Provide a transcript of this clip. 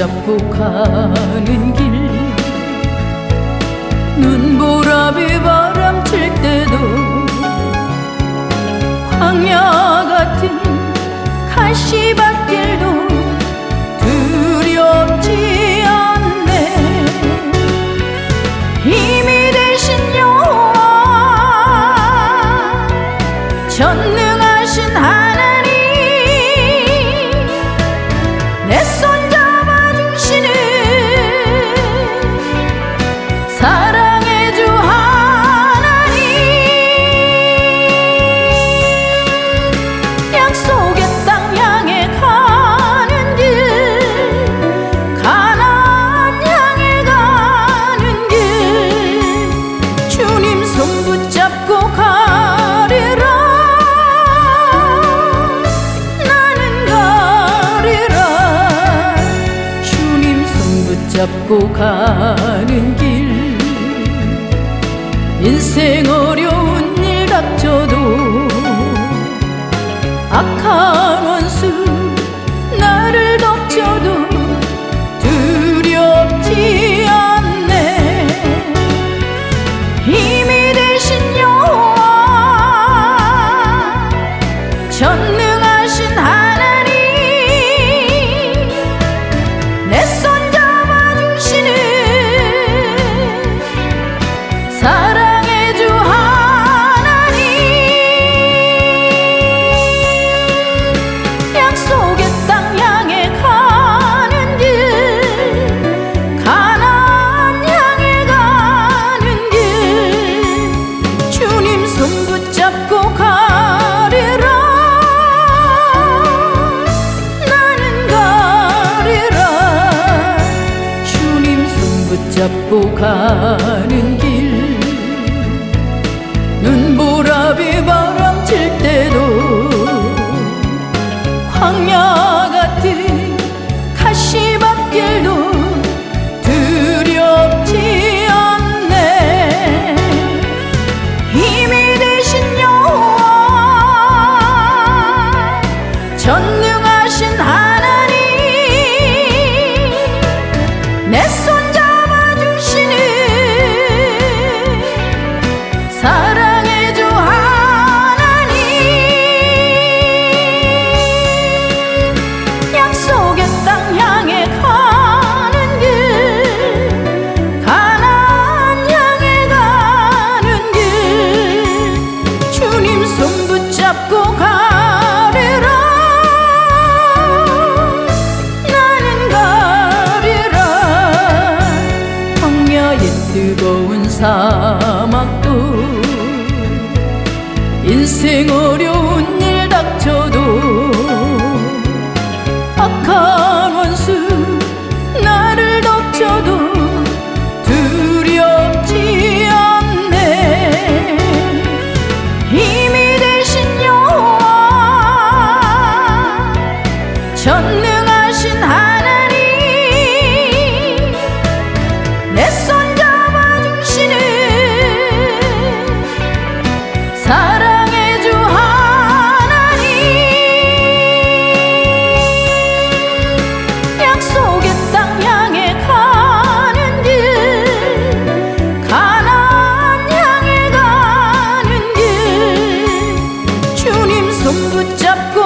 잠복하는 길. 눈보라비 바람 칠 때도 황야 같은 가시밭 잡고 가는 길. 인생 어려운 일 닥쳐도 악한 잡고 가는 길. 눈보라비 바람 칠 때도 광야 같은 가시밭길도 두렵지 않네. 힘이 되신 여호와 전능하신 하나님 내 사막도 인생 어려운 일 닥쳐도 악한 원수 나를 덮쳐도 두렵지 않네. 힘이 되신 여호와 전능하신 하나님. put up